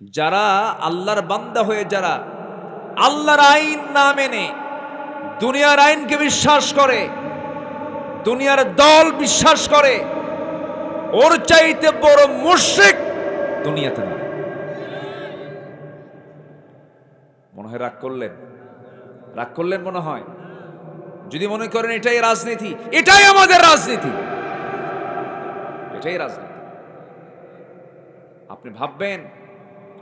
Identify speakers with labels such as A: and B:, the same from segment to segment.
A: যারা আল্লাহর বান্দা হয়ে যারা আল্লাহর আইন না মেনে, দুনিয়ার আইনকে বিশ্বাস করে, দুনিয়ার দল বিশ্বাস করে, ওর চাইতে বড় মুশরিক দুনিয়াতে না মনে হয় রাগ করলেন? রাগ করলেন মনে হয়? যদি মনে করেন এটাই রাজনীতি, এটাই আমাদের রাজনীতি। এটাই রাজনীতি। আপনি ভাববেন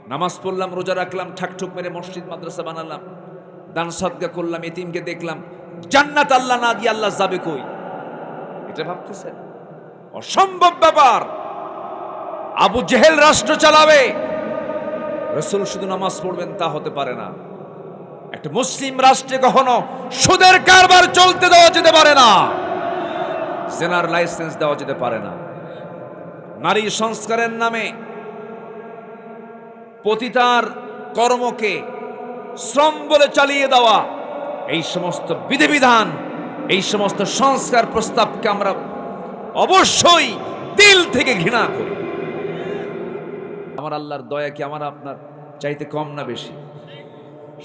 A: নামাজ পড়লাম, রোজা রাখলাম, ঠাকঠুক মেরে মসজিদ, মাদ্রাসা বানালাম, দান সদগা করলাম, এতিমকে দেখলাম, জান্নাত আল্লাহ না দিয়ে আল্লাহ যাবে কই? এটা ভাবতেছেন? অসম্ভব ব্যাপার। আবু জেহেল রাষ্ট্র চালাবে। রসুল শুধু নামাজ পড়বেন, তা হতে পারে না। একটা মুসলিম রাষ্ট্রে কখনো সুদের কারবার চলতে দেওয়া যেতে পারে না। জেনার লাইসেন্স দেওয়া যেতে পারে না। নারী সংস্কারের নামে পতিতার কর্মকে শ্রম বলে চালিয়ে দেওয়া, এই সমস্ত বিধিবিধান, এই সমস্ত সংস্কার প্রস্তাবকে আমরা অবশ্যই দিল থেকে ঘৃণা করি। আমার আল্লাহর দয়া কি আমার আপনার চাইতে কম না বেশি?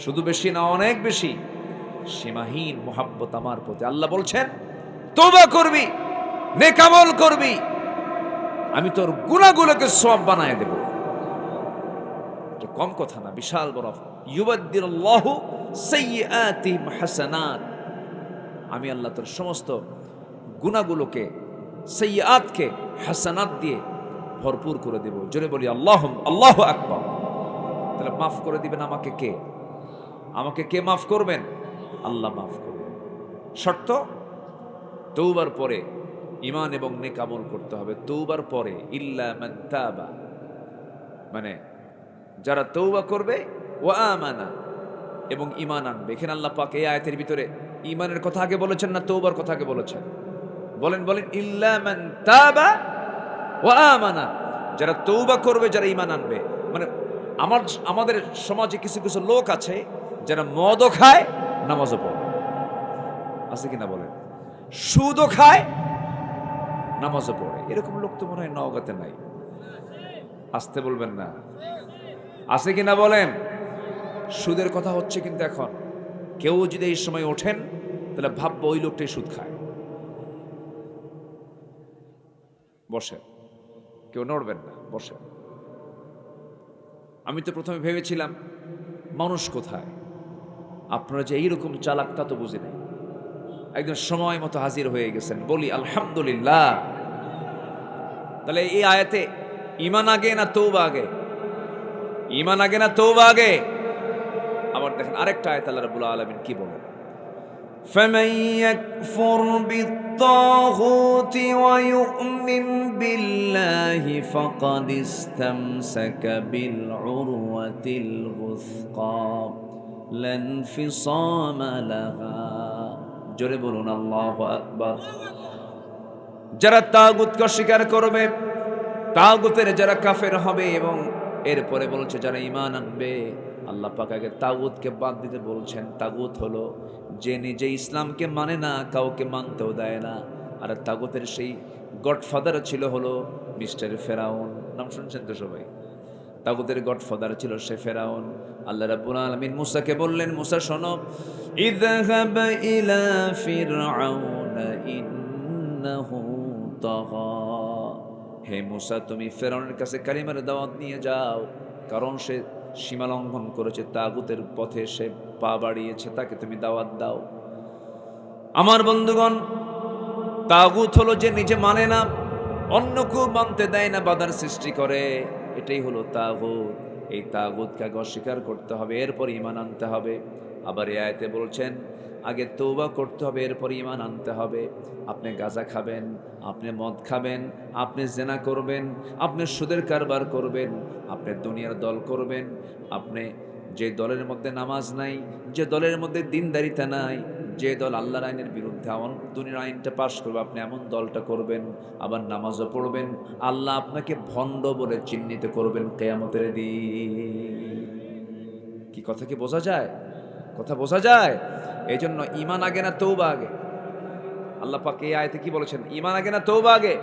A: শুধু বেশি না, অনেক বেশি। সীমাহীন মোহাব্বত আমার প্রতি। আল্লাহ বলছেন, তোবা করবি, নেকামল করবি। আমি তোর গুণাগুলোকে সব বানায় দেব। কম কথা না, বিশাল বড় ইউবাদ্দিল্লাহ সাইয়্যাতিহিম হাসানাত। আমি আল্লাহ তোর সমস্ত গুণাগুলোকে সাইয়াতকে হাসানাত দিয়ে ভরপুর করে দেব। জোরে বলি আল্লাহ আল্লাহ আকবার। তাহলে মাফ করে দিবেন আমাকে কে? আমাকে কে মাফ করবেন? আল্লাহ মাফ করবেন। শর্ত তৌবার পরে ইমান এবং নেকামল করতে হবে। তৌবার পরে, ইল্লা মানে যারা তৌবা করবে ও আমানা, এবং ইমান আনবে। এখানে আল্লাহ পাক এই আয়াতের ভিতরে ইমানের কথা আগে বলেছেন না তৌবার কথা আগে বলেছেন? বলেন বলেন, ইল্লা তাবা ও আমানা। যারা তৌবা করবে, যারা ইমান আনবে। মানে আমার, আমাদের সমাজে কিছু কিছু লোক আছে যারা মদও খায়, নামাজও পড়ে। আছে কিনা বলেন? সুদও খায়, নামাজও পড়ে। এরকম লোক তো মনে হয় নওগাতে নাই। আসতে বলবেন না। আছে কিনা বলেন? সুদের কথা হচ্ছে কিন্তু এখন। কেউ যদি এই সময় ওঠেন, তাহলে ভাববো ওই লোকটাই সুদ খায়। বসে কেউ নড়বেন না বসে আমি তো প্রথমে ভেবেছিলাম, মানুষ কোথায়? আপনারা যে এইরকম চালাক, তা তো বুঝি নাই। একদম সময় মতো হাজির হয়ে গেছেন। বলি, আলহামদুলিল্লাহ। তাহলে এই আয়াতে ইমান আগে না তৌবা আগে? ইমান আগে না তৌবা আগে আবার দেখেন আরেকটা আয়াত আল্লাহ রাব্বুল আলামিন কি বলেন
B: فمن يكفر بالطاغوت ويؤمن بالله فقد استمسك بالعروة الوثقى لا انفصام لها
A: জোরে বলুন আল্লাহ আকবার যারা তাগুতকে অস্বীকার করবে তাগুতের যারা কাফের হবে এবং এরপরে বলছে, যারা ইমান আনবে, আল্লাহ পাকাকে তাগুতকে বাদ দিতে বলছেন। তাগুত হলো যে নিজে ইসলামকে মানে না, কাউকে মানতেও দেয় না। আর তাগুতের সেই গডফাদার ছিল হলো মিস্টার ফেরাউন। নাম শুনছেন তো সবাই? তাগুতের গডফাদার ছিল সে ফেরাউন। আল্লাহ রাব্বুল আলামিন মুসাকে বললেন, মুসা, শোনো
B: ইদহাব ইলা ফিরআউন, ইন্নাহু তাগা।
A: হে মুসা, তুমি ফেরাউনের কাছে কালিমার দাওয়াত নিয়ে যাও। কারণ সে সীমা লঙ্ঘন করেছে, তাগুতের পথে সে পা বাড়িয়েছে, তাকে তুমি দাওয়াত দাও। আমার বন্ধুগণ, তাগুত হলো যে নিজে মানে না, অন্য কেউ মানতে দেয় না, বাধার সৃষ্টি করে। এটাই হলো তাগুত। এই তাগুতকে অস্বীকার করতে হবে, এরপর ইমান আনতে হবে। আবার এ আয়তে বলছেন আগে তৌবা করতে হবে, এরপর ইমান আনতে হবে। আপনি গাঁজা খাবেন, আপনি মদ খাবেন, আপনি জেনা করবেন, আপনি সুদের কারবার করবেন, আপনি দুনিয়ার দল করবেন, আপনি যে দলের মধ্যে নামাজ নাই, যে দলের মধ্যে দিনদারিতা নাই, যে দল আল্লাহর আইনের বিরুদ্ধে এমন দুনিয়ার আইনটা পাশ করবে, আপনি এমন দলটা করবেন, আবার নামাজও পড়বেন, আল্লাহ আপনাকে ভণ্ড বলে চিহ্নিত করবেন কেয়ামতের দিন। কি কথা কি বোঝা যায়? কথা বোঝা যায়? এই জন্য ইমান আগে না তৌবা আগে? আল্লাহ পাক এই আয়তে কি বলেছেন? ইমান আগে না তৌবা আগে?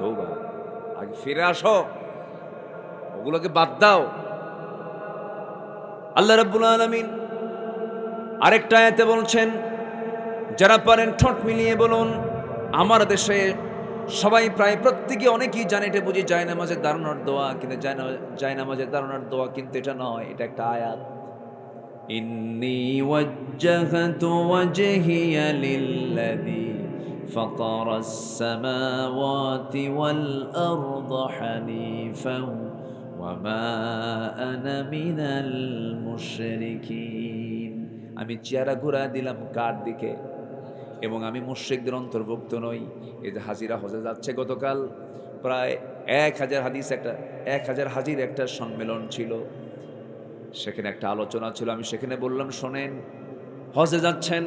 A: তৌবা আগে ফিরে আসো। ওগুলোকে বাদ দাও। আল্লাহ রাব্বুল আলামিন আরেকটা আয়াতে বলছেন, যারা পারেন ঠোঁট মিলিয়ে বলুন, আমার দেশে সবাই প্রায় প্রত্যেকে অনেকেই জানে এটা বুঝি যায় নামাজের দাঁড়ানোর দোয়া, কিন্তু যায় না যায় নামাজের দাঁড়ানোর দোয়া কিন্তু এটা নয়, এটা একটা আয়াত।
B: إني وجهت وجهي للذي فطر السماوات والأرض حنيفا وما أنا من المشركين
A: আমি চেহারা ঘুরা দিলাম কার দিকে এবং আমি মুশ্রিকদের অন্তর্ভুক্ত নই এই যে হাজিরা হজে যাচ্ছে গতকাল প্রায় এক হাজার হাদিস একটা এক হাজার হাজির একটা সম্মেলন ছিল সেখানে একটা আলোচনা ছিল, আমি সেখানে বললাম, শোনেন, হজে যাচ্ছেন,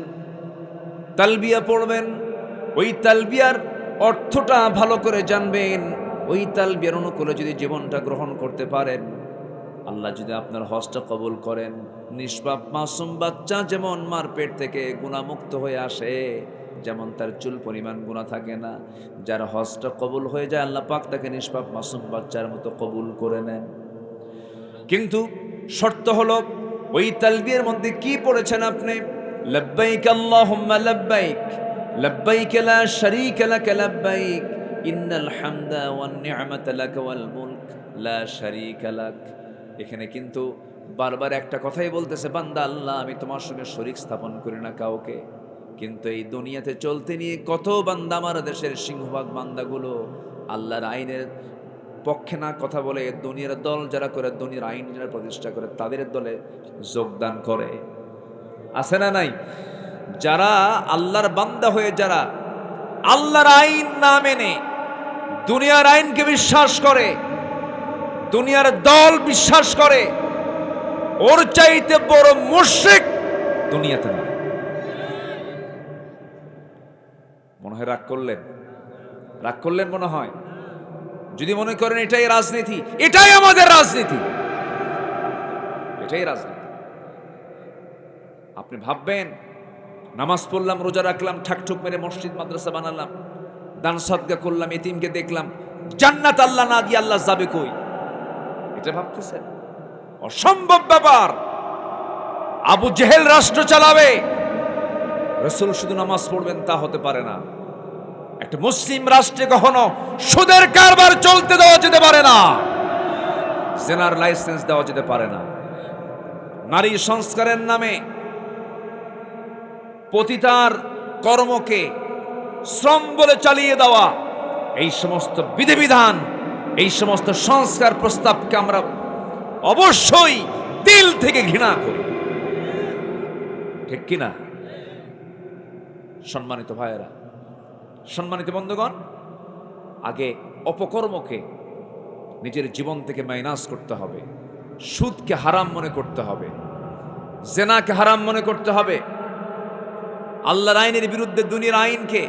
A: তালবিয়া পড়বেন, ওই তালবিয়ার অর্থটা ভালো করে জানবেন, ওই তালবিয়ার অনুকূলে যদি জীবনটা গ্রহণ করতে পারেন, আল্লাহ যদি আপনার হজটা কবুল করেন, নিষ্পাপ মাসুম বাচ্চা যেমন মার পেট থেকে গুণামুক্ত হয়ে আসে, যেমন তার চুল পরিমাণ গুণা থাকে না, যার হজটা কবুল হয়ে যায়, আল্লাহ পাক তাকে নিষ্পাপ মাসুম বাচ্চার মতো কবুল করে নেন। কিন্তু শর্ত হলো, ওই তালবিয়ার মধ্যে কি পড়েছেন আপনি? লব্বাইক আল্লাহুম্মা লব্বাইক লব্বাইক লা শারীকা লাক লব্বাইক, ইন্নাল হামদা ওয়ান নি'মাতা লাক ওয়াল মুলক, লা শারীকা লাক। এখানে কিন্তু বারবার একটা কথাই বলতেছে, বান্দা আল্লাহ, আমি তোমার সঙ্গে শরীক স্থাপন করি না কাউকে। কিন্তু এই দুনিয়াতে চলতে নিয়ে কত বান্দা আমার দেশের সিংহভাগ বান্দাগুলো, আল্লাহর আইনের পক্ষে না কথা বলে দুনিয়ার দল যারা করে দুনিয়ার আইন যারা প্রতিষ্ঠা করে, তাদের দলে যোগদান করে। আছে না নাই? যারা আল্লাহর বান্দা হয়ে, যারা আল্লাহর আইন না মেনে, দুনিয়ার আইনকে বিশ্বাস করে, দুনিয়ার দল বিশ্বাস করে, ওর চাইতে বড় মুশরিক দুনিয়াতে না মনে হয় রাগ করলেন? রাগ করলেন মনে হয়? যদি মনে করেন এটাই রাজনীতি, এটাই আমাদের রাজনীতি। এটাই রাজনীতি। আপনি ভাববেন, নামাজ পড়লাম, রোজা রাখলাম, ঠাকঠুক মেরে মসজিদ, মাদ্রাসা বানালাম, দান সদগা করলাম, এতিমকে দেখলাম, জান্নাত আল্লাহ না দিয়ে আল্লাহ যাবে কই? এটা ভাবতেছেন? অসম্ভব ব্যাপার। আবু জেহেল রাষ্ট্র চালাবে। রসুল শুধু নামাজ পড়বেন, তা হতে পারে না। একটা মুসলিম রাষ্ট্রে কখনো সুদের কারবার চলতে দেওয়া যেতে পারে না। জেনার লাইসেন্স দেওয়া যেতে পারে না। নারী সংস্কারের নামে পতিতার কর্মকে শ্রম বলে চালিয়ে দেওয়া, এই সমস্ত বিধিবিধান, এই সমস্ত সংস্কার প্রস্তাবকে আমরা অবশ্যই দিল থেকে ঘৃণা করি। ঠিক কিনা? সম্মানিত ভাইয়েরা সম্মানিত বন্ধুগণ, আগে অপকর্মকে নিজের জীবন থেকে মাইনাস করতে হবে, সুদকে হারাম মনে করতে হবে, জেনাকে হারাম মনে করতে হবে, আল্লাহর আইনের বিরুদ্ধে দুনিয়ার আইনকে,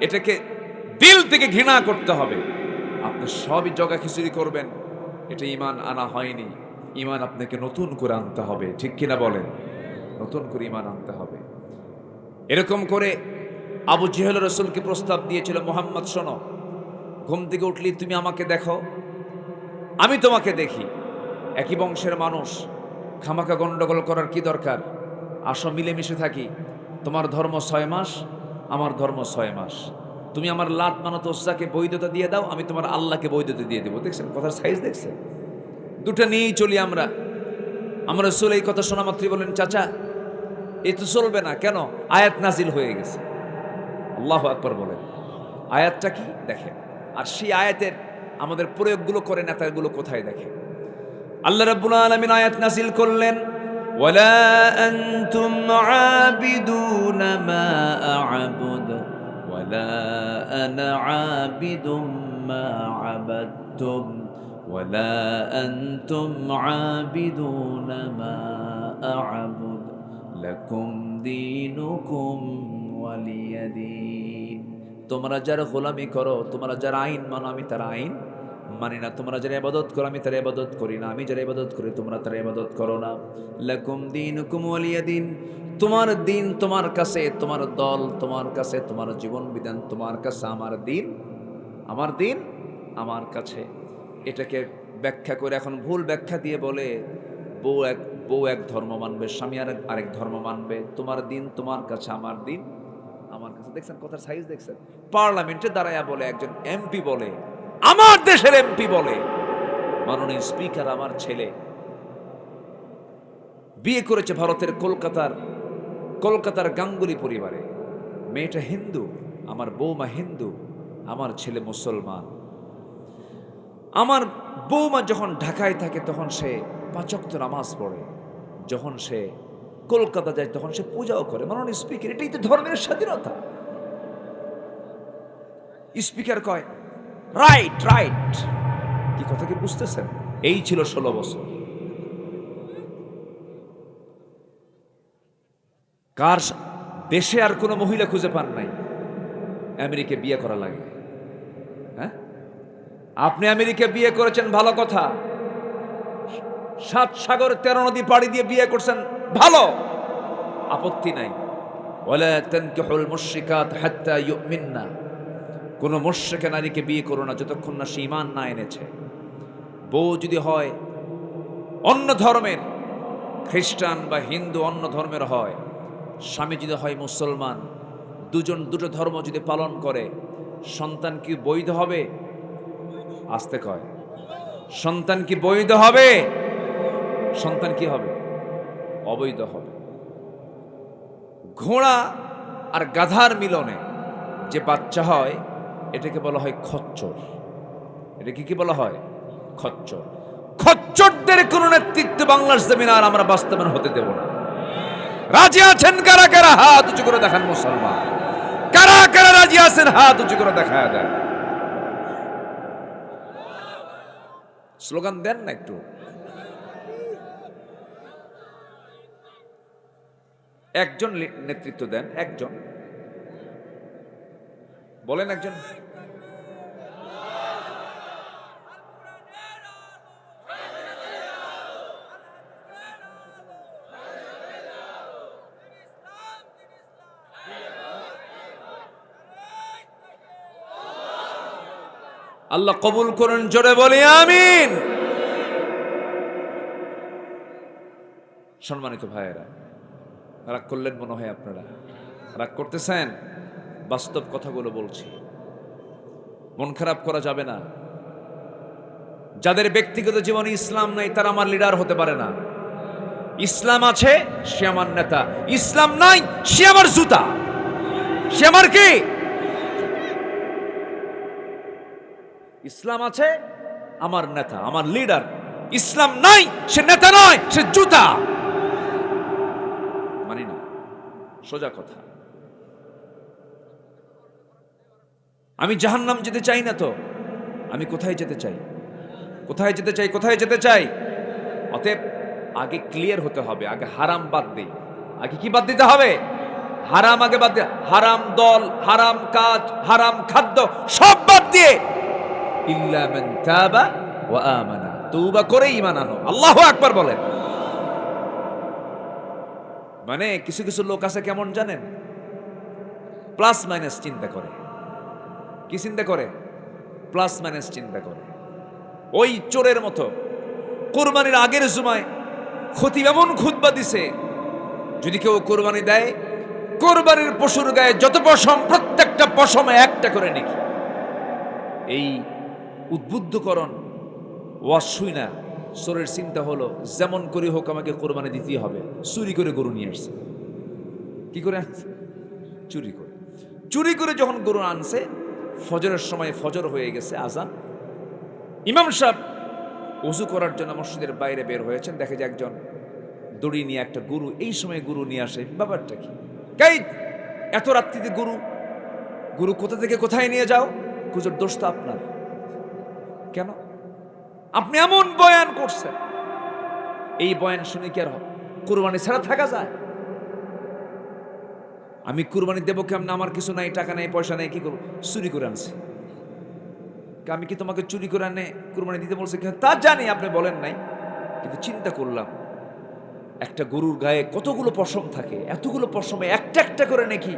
A: এটাকে দিল থেকে ঘৃণা করতে হবে। আপনি সবই জগা খিচুড়ি করবেন, এটা ইমান আনা হয়নি ইমান আপনাকে নতুন করে আনতে হবে, ঠিক কিনা বলেন? নতুন করে ইমান আনতে হবে। এরকম করে আবু জেহেল রসুলকে প্রস্তাব দিয়েছিল, মোহাম্মদ, শোনো, ঘুম থেকে উঠলি, তুমি আমাকে দেখো, আমি তোমাকে দেখি। একই বংশের মানুষ খামাকা গন্ডগোল করার কি দরকার? আসো, মিলেমিশে থাকি। তোমার ধর্ম ছয় মাস, আমার ধর্ম ছয় মাস। তুমি আমার লাত মানত ওসাকে বৈধতা দিয়ে দাও, আমি তোমার আল্লাহকে বৈধতা দিয়ে দেবো। দেখছেন, কথার সাইজ দেখছেন? দুটো নিয়েই চলি আমরা। আমরা রসুল এই কথা শোনা মাত্রই বলেন চাচা, এ তো চলবে না, কেন? আয়াত নাজিল হয়ে গেছে। আল্লাহ আকবর বলেন আয়াতটা কি দেখেন আর সেই আয়াতের আমাদের প্রয়োগগুলো করে নেতাগুলো কোথায় দেখে আল্লাহ রাব্বুল আলামিন আয়াত নাজিল করলেন
B: ولا أنتم عابدون ما أعبد ولا أنا عابد ما عبدتم ولا أنتم عابدون ما أعبد لكم دينكم ولي دين
A: তোমরা যারা গোলামি করো, তোমরা যারা আইন মানো, আমি তার আইন মানি না। তোমরা যারা ইবাদত করো, আমি তারা ইবাদত করি না। আমি যারা ইবাদত করি, তোমরা তারা ইবাদত করো না। লাকুম দিন ওয়ালিয়া দিন তোমার দিন তোমার কাছে, তোমার দল তোমার কাছে, তোমার জীবন বিধান তোমার কাছে, আমার দিন আমার দিন আমার কাছে। এটাকে ব্যাখ্যা করে এখন ভুল ব্যাখ্যা দিয়ে বলে, বউ এক বউ এক ধর্ম মানবে, স্বামী আর আরেক ধর্ম মানবে। তোমার দিন তোমার কাছে, আমার দিন আমার কাছে। দেখছেন কথার সাইজ দেখছেন? পার্লামেন্টে দাঁড়ায়া বলে, একজন এমপি বলে, আমার দেশের এমপি বলে, মাননীয় স্পিকার আমার ছেলে। বিয়ে করেছে ভারতের কলকাতার কলকাতার গাঙ্গুলি পরিবারে। মেয়েটা হিন্দু, আমার বৌমা হিন্দু, আমার ছেলে মুসলমান। আমার বৌমা যখন ঢাকায় থাকে, তখন সে পাঁচক্ত নামাজ পড়ে। যখন সে কলকাতা যায়, তখন সে পূজাও করে। মাননীয় স্পিকার, এটাই তো ধর্মের স্বাধীনতা। স্পিকার কয় রাইট রাইট কি কথা কি বুঝতেছেন? এই ছিল ষোলো বছর। কার দেশে আর কোনো মহিলা খুঁজে পান নাই। আমেরিকা বিয়ে করা লাগে। হ্যাঁ? আপনি আমেরিকা বিয়ে করেছেন, ভালো কথা। সাত সাগর, তেরো নদী পাড়ি দিয়ে বিয়ে করছেন ভালো। আপত্তি নাই। ওয়ালা তানকিহুল মুশরিকাত হাত্তা ইউমিননা। কোন মুশরিকা নারীকে বিয়ে করো না, যতক্ষণ না সে ঈমান না এনেছে। বউ যদি হয়, অন্য ধর্মের, খ্রিস্টান বা হিন্দু অন্য ধর্মের হয়, স্বামী যদি হয় মুসলমান, দুজন, দুটো ধর্ম যদি পালন করে, সন্তান কি বৈধ হবে? আসতে কয়। সন্তান কি বৈধ হবে? সন্তান কি হবে? অবৈধ হবে। ঘোড়া আর গাধার মিলনে যে বাচ্চা হয়, এটাকে বলা হয় খচ্চর। এটাকে কি বলা হয়? খচ্চর। খচ্চরদের কোন নেতৃত্ব বাংলার জমিন আর আমরা বাস্তবায়ন হতে দেব না। রাজি আছেন কারা কারা? হাত উঁচু করে দেখান মুসলমান। কারা কারা রাজি আছেন? হাত উঁচু করে দেখা দেন। স্লোগান দেন না একটু। একজন নেতৃত্ব দেন একজন। বলেন একজন। আল্লাহ কবুল করুন জোরে বলি আমিন। সম্মানিত ভাইয়েরা রাগ করলেন মনে হয় আপনারা। রাগ করতেছেন? বাস্তব কথাগুলো বলছি। মন খারাপ করা যাবে না। যাদের ব্যক্তিগত জীবনে ইসলাম নাই, তারা আমার লিডার হতে পারে না। ইসলাম আছে, সে আমার নেতা। ইসলাম নাই, সে আমার জুতা। সে আমার কি? ইসলাম আছে, আমার নেতা, আমার লিডার ইসলাম নাই, সে নেতা নয়, সে জুতা মানি না সোজা কথা। আমি জাহান্নাম যেতে চাই না তো। আমি কোথায় যেতে চাই? কোথায় যেতে চাই? কোথায় যেতে চাই? অতএব আগে ক্লিয়ার হতে হবে, আগে হারাম বাদ দিই। আগে কি বাদ দিতে হবে? হারাম আগে বাদ দিয়ে, হারাম দল, হারাম কাজ, হারাম খাদ্য সব বাদ দিয়ে। ইল্লা মান তাবা ওয়া আমানা। তওবা করে ঈমান আনো। আল্লাহু আকবার বলেন। মানে কিছু কিছু লোক আছে কেমন জানেন? প্লাস মাইনাস চিন্তা করে। কি চিন্তা করে? প্লাস মাইনাস চিন্তা করে। ওই চোরের মতো। কোরবানির আগের সময় ক্ষতি এমন খুতবা দিছে, যদি কেউ কোরবানি দেয়, কোরবানির পশুর গায়ে যত পশম, প্রত্যেকটা পশমে একটা করে নাকি। এই উদ্বুদ্ধকরণ ওয়াজ শুই না। সোরের চিন্তা হলো, যেমন করে হোক আমাকে কোরবানি দিতেই হবে। চুরি করে গরু নিয়ে আসছে। কি করে চুরি করে। চুরি করে যখন গরু আনছে, ফজরের সময় ফজর হয়ে গেছে, আজান। ইমাম সাহেব উজু করার জন্য মসজিদের বাইরে বের হয়েছেন। দেখে যে একজন দড়ি নিয়ে একটা গরু, এই সময় গরু নিয়ে আসে, ব্যাপারটা কি? গাই এত রাত্রিতে গরু গরু কোথা থেকে কোথায় নিয়ে যাও? গুজর দোষ তো আপনার। কেন? আপনি এমন বয়ান করছেন। এই বয়ান শুনে কি আর কোরবানি ছাড়া থাকা যায়? আমি কুরবানি দেবো কেমন? আমার কিছু নাই, টাকা নেই, পয়সা নেই, কি করব? চুরি করে আনছি। আমি কি তোমাকে চুরি করে আনে কুরবানি দিতে বলছে কি তা জানি, আপনি বলেন নাই। কিন্তু চিন্তা করলাম, একটা গরুর গায়ে কতগুলো পশম থাকে, এতগুলো পশমে একটা একটা করে নাকি?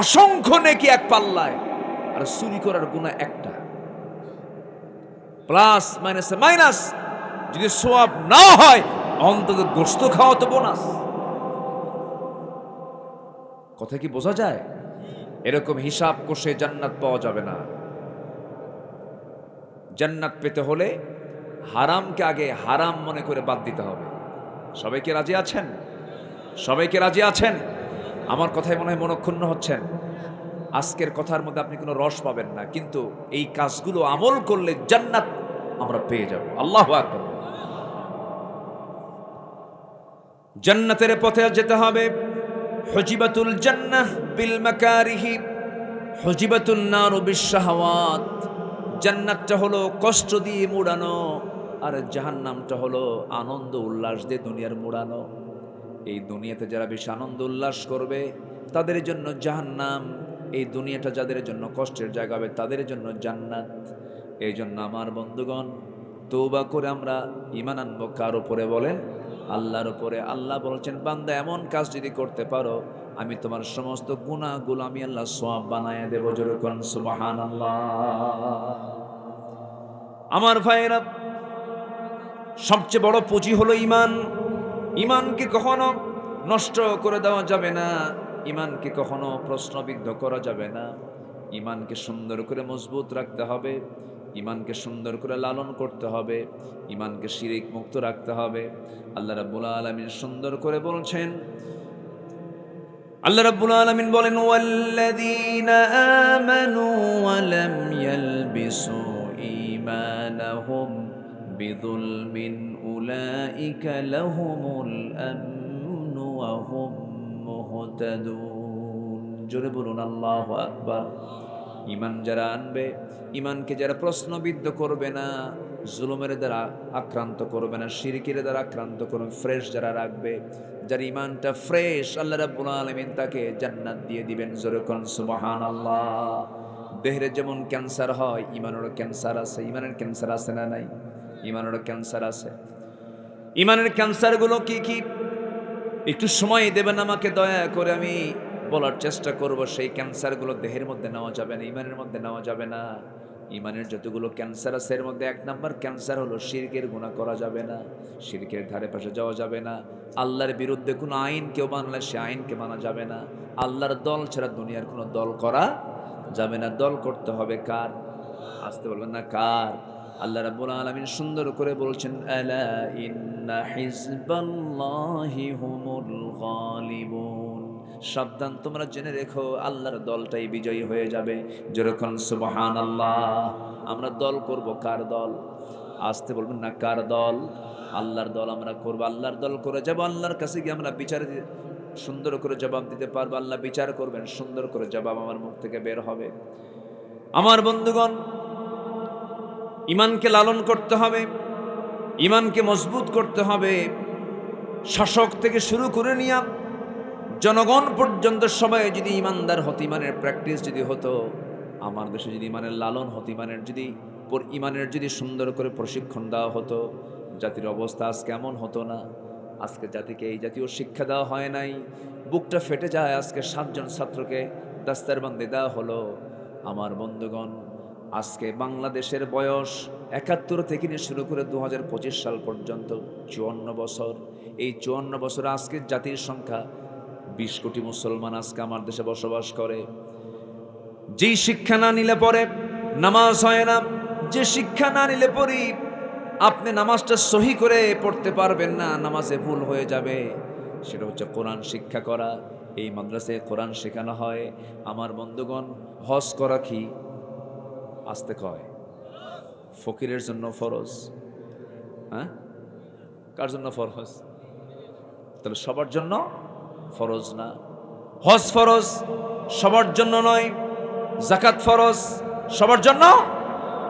A: অসংখ্য নাকি এক পাল্লায়, আর চুরি করার গুণা একটা। Plus, minus minus. যদি সোয়াব না হয় অন্তত গোস্ত খাওয়া তো বোনাস। কথা কি বোঝা যায়? এরকম হিসাব কষে জান্নাত পাওয়া যাবে না। জান্নাত পেতে হলে হারামকে আগে হারাম মনে করে বাদ দিতে হবে। সবাইকে রাজি আছেন? সবাইকে রাজি আছেন? আমার কথায় মনে হয় মনক্ষুণ্ণ হচ্ছেন। আজকের কথার মধ্যে আপনি কোনো রস পাবেন না, কিন্তু এই কাজগুলো আমল করলে জান্নাত আমরা পেয়ে যাব। আল্লাহ জান্নাতের পথে যেতে হবে। হজিবাতুল জান্নাহ বিল মাকারিহি হজিবাতুল নার বিশ্বহাওয়াত জান্নাতটা হলো কষ্ট দিয়ে মুড়ানো, আর জাহান্নামটা হলো আনন্দ উল্লাস দিয়ে দুনিয়ার মুড়ানো। এই দুনিয়াতে যারা বেশি আনন্দ উল্লাস করবে, তাদের জন্য জাহান্নাম এই দুনিয়াটা যাদের জন্য কষ্টের জায়গা হবে, তাদের জন্য জান্নাত। এই জন্য আমার বন্ধুগণ তৌবা করে আমরা ইমান আনব কার উপরে বলেন আল্লাহর উপরে। আল্লাহ বলছেন, বান্দা, এমন কাজ যদি করতে পারো, আমি তোমার সমস্ত গুণাগুলো আমি আল্লাহ সোয়াব বানায় দেবো। যেরকম সুবাহান আমার ভাইয়েরা, সবচেয়ে বড় পুঁজি হলো ইমান ইমানকে কখনো নষ্ট করে দেওয়া যাবে না। ইমানকে কখনো প্রশ্নবিদ্ধ করা যাবে না। ইমানকে সুন্দর করে মজবুত রাখতে হবে। ইমানকে সুন্দর করে লালন করতে হবে। ইমানকে শিরিক মুক্ত রাখতে হবে। আল্লাহ রাব্বুল আলামিন সুন্দর করে বলছেন, আল্লাহ রাব্বুল আলামিন বলেন, ওয়াল্লাযীনা আমানু ওয়া লাম ইয়ালবিসু ঈমানাহুম বিযুলমিন উলাইকা লাহুমুল আমনু ওয়া হুম জোরে বলুন, আল্লাহ আকবার। ইমান যারা আনবে ইমানকে যারা প্রশ্নবিদ্ধ করবে না, জুলুমের দ্বারা আক্রান্ত করবে না সিরকির দ্বারা আক্রান্ত করবে, ফ্রেশ যারা রাখবে, যার ইমানটা ফ্রেশ, আল্লাহ রাব্বুল আলামিন তাকে জান্নাত দিয়ে দিবেন। জোরে যেরকম সুবহানাল্লাহ। দেহের যেমন ক্যান্সার হয় ইমানেরও ক্যান্সার আছে। ইমানের ক্যান্সার আছে না নাই? ইমানেরও ক্যান্সার আছে। ইমানের ক্যান্সারগুলো কি কি? একটু সময় দেবেন আমাকে, দয়া করে আমি বলার চেষ্টা করব, সেই ক্যান্সারগুলো দেহের মধ্যে নেওয়া যাবে না, ইমানের মধ্যে নেওয়া যাবে না। ইমানের যতগুলো ক্যান্সার আছে, এর মধ্যে এক নাম্বার ক্যান্সার হলো শিরকের গুণা করা যাবে না, শিরকের ধারে পাশে যাওয়া যাবে না। আল্লাহর বিরুদ্ধে কোনো আইন কেউ মানলে সে আইনকে মানা যাবে না। আল্লাহর দল ছাড়া দুনিয়ার কোনো দল করা যাবে না। দল করতে হবে কার? আসতে বলবেন না, কার? আল্লাহ রাব্বুল আলামিন সুন্দর করে বলছেন, আলা ইন্না হিজবাল্লাহি হুমুল গালিবুন। সাবধান, তোমরা জেনে রেখো, আল্লাহর দলটাই বিজয়ী হয়ে যাবে। যেরকম, সুবহানাল্লাহ, আমরা দল করব, কার দল? আসতে বলবেন না, কার দল? আল্লাহর দল আমরা করব, আল্লাহর দল করে যাব, আল্লাহর কাছে গিয়ে আমরা বিচার সুন্দর করে জবাব দিতে পারব, আল্লাহ বিচার করবেন, সুন্দর করে জবাব আমার মুখ থেকে বের হবে। আমার বন্ধুগণ ইমানকে লালন করতে হবে, ইমানকে মজবুত করতে হবে। শাসক থেকে শুরু করে নিয়ে জনগণ পর্যন্ত সবাই যদি ইমানদার হতো ইমানের প্র্যাকটিস যদি হতো, আমার দেশে যদি ইমানের লালন হতো ইমানের যদি ইমানের যদি সুন্দর করে প্রশিক্ষণ দেওয়া হতো, জাতির অবস্থা আজ কেমন হতো না? আজকে জাতিকে এই জাতীয় শিক্ষা দেওয়া হয় নাই। বুকটা ফেটে যায়, আজকে সাতজন ছাত্রকে দাস্তারবন্দি দেওয়া হলো। আমার বন্ধুগণ আজকে বাংলাদেশের বয়স একাত্তর থেকে নিয়ে শুরু করে দু হাজার পঁচিশ সাল পর্যন্ত চুয়ান্ন বছর। এই চুয়ান্ন বছর আজকের জাতির সংখ্যা, বিশ কোটি মুসলমান আজকে আমার দেশে বসবাস করে। যেই শিক্ষা না নিলে পরে নামাজ হয় না, যে শিক্ষা না নিলে পরে আপনি নামাজটা সহি করে পড়তে পারবেন না, নামাজে ভুল হয়ে যাবে। সেটা হচ্ছে কোরআন শিক্ষা করা। এই মাদ্রাসায় কোরআন শেখানো হয়। আমার বন্ধুগণ, হজ করা কি? আসতে কয়? ফকিরের জন্য ফরজ। হ্যাঁ? কার জন্য ফরজ? তাহলে সবার জন্য ফরজ না। হজ ফরজ, সবার জন্য নয়। জাকাত ফরজ, সবার জন্য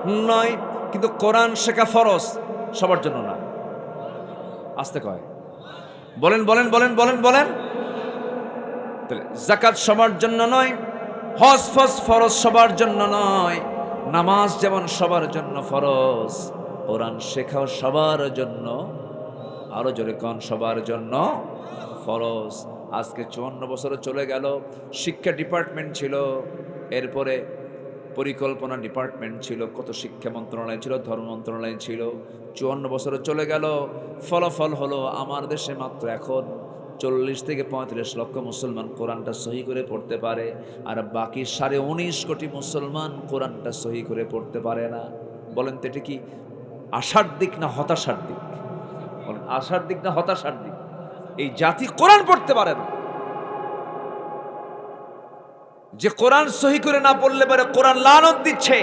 A: নয়। কিন্তু কোরআন শেখা ফরজ, সবার জন্য না। আসতে কয়? বলেন বলেন বলেন বলেন বলেন। তাহলে জাকাত সবার জন্য নয়, হজ ফজ ফরজ সবার জন্য নয়। নামাজ যেমন সবার জন্য ফরজ, কোরআন শেখাও সবার জন্য, আরও জোরে কন সবার জন্য ফরজ। আজকে চুয়ান্ন বছর চলে গেল, শিক্ষা ডিপার্টমেন্ট ছিল, এরপরে পরিকল্পনা ডিপার্টমেন্ট ছিল, কত শিক্ষা মন্ত্রণালয় ছিল, ধর্ম মন্ত্রণালয় ছিল, চুয়ান্ন বছরে চলে গেল, ফলাফল হলো আমার দেশে মাত্র এখন চল্লিশ থেকে পঁয়ত্রিশ লক্ষ মুসলমান কোরআনটা সহি করে পড়তে পারে, আর বাকি সাড়ে উনিশ কোটি মুসলমান কোরআনটা সহি করে পড়তে পারে না। বলেন তো এটা কি আশার দিক না হতাশার দিক? বলেন আশার দিক না হতাশার দিক? এই জাতি কোরআন পড়তে পারে না। যে কোরআন সহি করে না পড়লে পারে কোরআন লানত দিচ্ছে।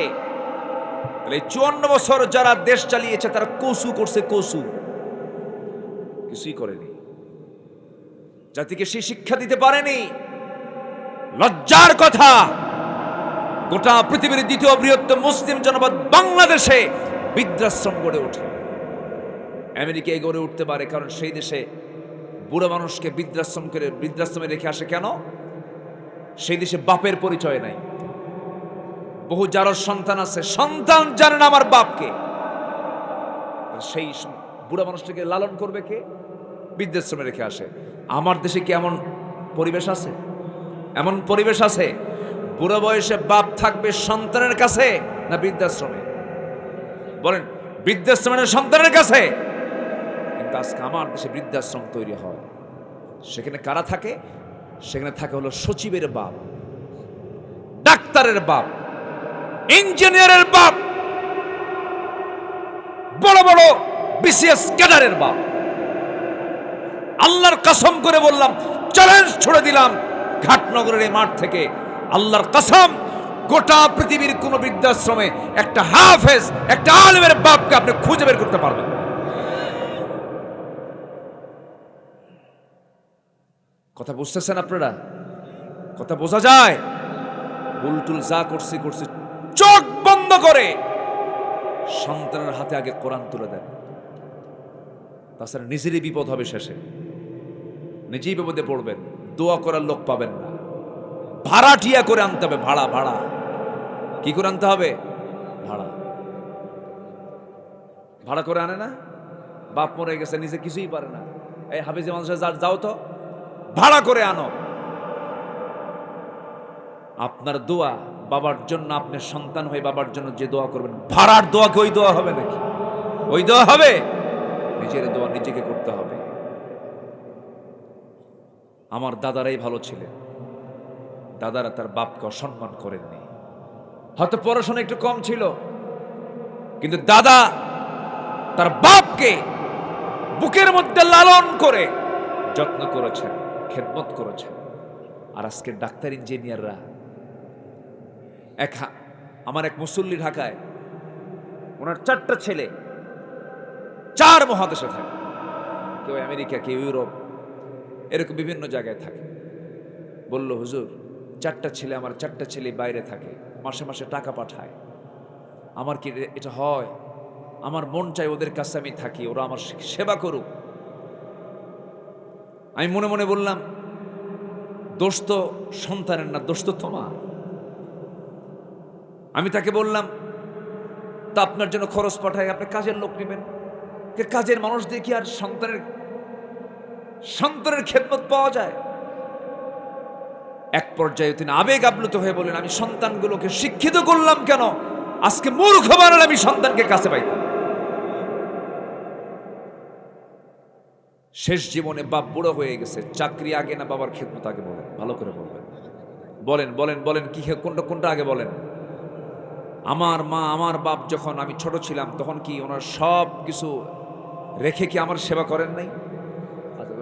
A: তাহলে চুয়ান্ন বছর যারা দেশ চালিয়েছে, তারা কসু করছে কসু। কিছুই করেনি। জাতিকে সে শিক্ষা দিতে পারেনি। লজ্জার কথা। গোটা পৃথিবীর দ্বিতীয় বৃহত্তম মুসলিম জনপদ বাংলাদেশে বৃদ্ধাশ্রম গড়ে ওঠে। আমেরিকায় গড়ে উঠতে পারে, কারণ সেই দেশে বুড়ো মানুষকে বৃদ্ধাশ্রম করে, বৃদ্ধাশ্রমে রেখে আসে কেন? সেই দেশে বাপের পরিচয় নাই। বহু যার সন্তান আছে, সন্তান জানে না আমার বাপকে। সেই বুড়া মানুষটাকে লালন করবে কে? বৃদ্ধাশ্রমে রেখে আসে। আমার দেশে কি এমন পরিবেশ আছে? এমন পরিবেশ আছে, বুড়ো বয়সে বাপ থাকবে সন্তানের কাছে না বৃদ্ধাশ্রমে? বলেন বৃদ্ধাশ্রমের সন্তানের কাছে? কিন্তু আজকে আমার দেশে বৃদ্ধাশ্রম তৈরি হয়। সেখানে কারা থাকে? সেখানে থাকে হলো সচিবের বাপ, ডাক্তারের বাপ, ইঞ্জিনিয়ারের বাপ, বড় বড় বিসিএস ক্যাডারের বাপ। আল্লাহর কসম করে বললাম চ্যালেঞ্জ ছুড়ে দিলাম ঘাটনগরের এই মাঠ থেকে। আল্লাহর কসম, গোটা পৃথিবীর কোনো বৃদ্ধাশ্রমে একটা হাফেজ, একটা আলমের বাপকে আপনি খুঁজে বের করতে পারবেন। কথা বুঝতেছেন আপনারা? কথা বোঝা যায়? উল্টুল যা করছি করছি, চোখ বন্ধ করে সন্তানের হাতে আগে কোরআন তুলে দেন। তাছাড়া নিজেরই বিপদ হবে শেষে। নিজেই বিপদে পড়বেন, দোয়া করার লোক পাবেন না। ভাড়াটিয়া করে আনতে হবে, ভাড়া ভাড়া। কি করে আনতে হবে? ভাড়া। ভাড়া করে আনে না? বাপ মরে গেছে, নিজে কিছুই পারে না। এই হাফিজে মানুষের যার যাও তো, ভাড়া করে আনো। আপনার দোয়া বাবার জন্য, আপনি সন্তান হয়ে বাবার জন্য যে দোয়া করবেন, ভাড়ার দোয়া কি ওই দোয়া হবে নাকি? ওই দোয়া হবে? নিজের দোয়া নিজেকে করতে হবে। আমার দাদারাই ভালো ছিলেন। দাদারা তার বাপকে অসম্মান করেননি। হয়তো পড়াশোনা একটু কম ছিল, কিন্তু দাদা তার বাপকে বুকের মধ্যে লালন করে যত্ন করেছেন, খেদমত করেছেন। আর আজকে ডাক্তার ইঞ্জিনিয়াররা, এক আমার এক মুসল্লি ঢাকায়, ওনার চারটা ছেলে, চার মহাদেশে থাকে। কেউ আমেরিকা, কেউ ইউরোপ এরকম বিভিন্ন জায়গায় থাকে। বলল, হুজুর, চারটা ছেলে আমার চারটা ছেলে বাইরে থাকে, মাসে মাসে টাকা পাঠায়। আমার কি এটা হয়? আমার মন চাই ওদের কাছে আমি থাকি, ওরা আমার সেবা করুক। আমি মনে মনে বললাম, দোষ তো সন্তানের না, দোষ তো তোমার। আমি তাকে বললাম, তা আপনার জন্য খরচ পাঠায়, আপনি কাজের লোক নেবেন। কাজের মানুষ দিয়ে কি আর সন্তানের সন্তানের খেদমত পাওয়া যায়। এক পর্যায়ে তিনি আবেগ আপ্লুত হয়ে বলেন আমি সন্তানগুলোকে শিক্ষিত করলাম কেন? আজকে মূর্খ বানালে আমি সন্তানকে কাছে পাইতাম। শেষ জীবনে বাপ বুড়ো হয়ে গেছে। চাকরি আগে না বাবার খেদমত আগে বলেন? ভালো করে বলবেন। বলেন বলেন বলেন, কি কোনটা কোনটা আগে বলেন? আমার মা, আমার বাপ যখন আমি ছোট ছিলাম, তখন কি ওনার সব কিছু রেখে কি আমার সেবা করেন নাই?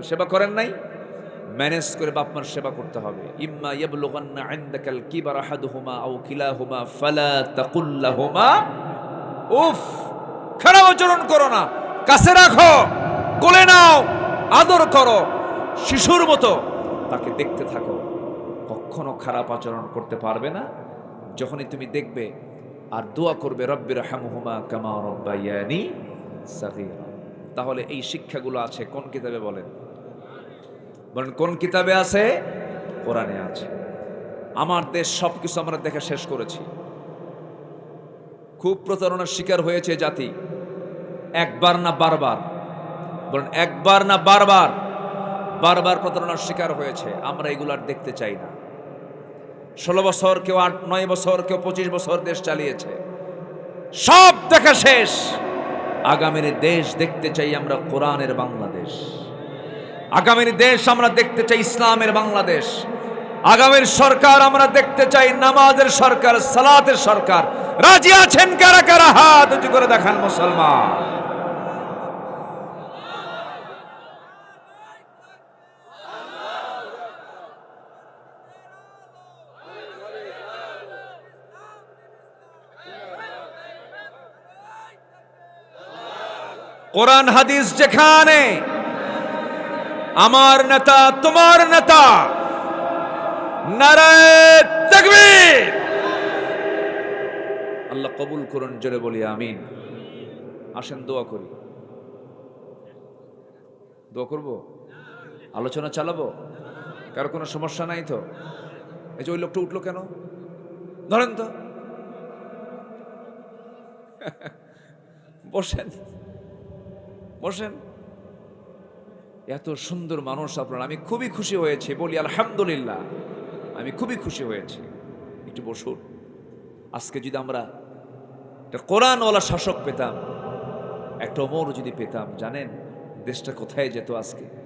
A: সেবা করেন নাই ম্যানেজ করে বাপ মার সেবা করতে হবে। ইম্মা ইয়াবলুগান্না ইনদাকাল কিবার আহাদুহুমা আও কিলাহুমা ফালা তাকুল্লাহুমা উফ, খারাপ আচরণ করো না, কাছে রাখো, কোলে নাও, আদর করো, শিশুর মতো তাকে দেখতে থাকো। কখনো খারাপ আচরণ করতে পারবে না, যখনই তুমি দেখবে আর দোয়া করবে রব্বির হামহুমা কামা রব্বাইয়ানি সাগীরা। তাহলে এই শিক্ষাগুলো আছে কোন কিতাবে বলেন? বলেন, কোন কিতাবে আছে? কোরআনে আছে। আমার দেশ সব কিছু আমরা দেখে শেষ করেছি। খুব প্রতারণার শিকার হয়েছে জাতি। একবার না বারবার। বলেন, একবার না বারবার বারবার প্রতারণার শিকার হয়েছে। আমরা এগুলো আর দেখতে চাই না। ষোলো বছর কেউ আট, নয় বছর কেউ পঁচিশ বছর দেশ চালিয়েছে। সব দেখা শেষ। আগামীর দেশ দেখতে চাই আমরা কোরআনের বাংলাদেশ। আগামীর দেশ আমরা দেখতে চাই ইসলামের বাংলাদেশ। আগামীর সরকার আমরা দেখতে চাই নামাজের সরকার, সালাতের সরকার। রাজি আছেন কারা কারা? হাত উঁচু করে দেখান মুসলমান। কোরআন, হাদিস যেখানে আমার নেতা, তোমার নেতা। নারায় আল্লাহ কবুল করুন, জোরে বলি, আমিন। আসেন, দোয়া করি। দোয়া করব? আলোচনা চালাবো? কারও কোনো সমস্যা নাই তো? এই যে ওই লোকটা উঠল কেন? ধরেন তো। বসেন। বসেন। এত সুন্দর মানুষ আপনার। আমি খুবই খুশি হয়েছি। বলি, আলহামদুলিল্লাহ। আমি খুবই খুশি হয়েছি। একটু বসুন। আজকে যদি আমরা একটা কোরআনওয়ালা শাসক পেতাম, একটা ওমর যদি পেতাম, জানেন, দেশটা কোথায় যেত আজকে?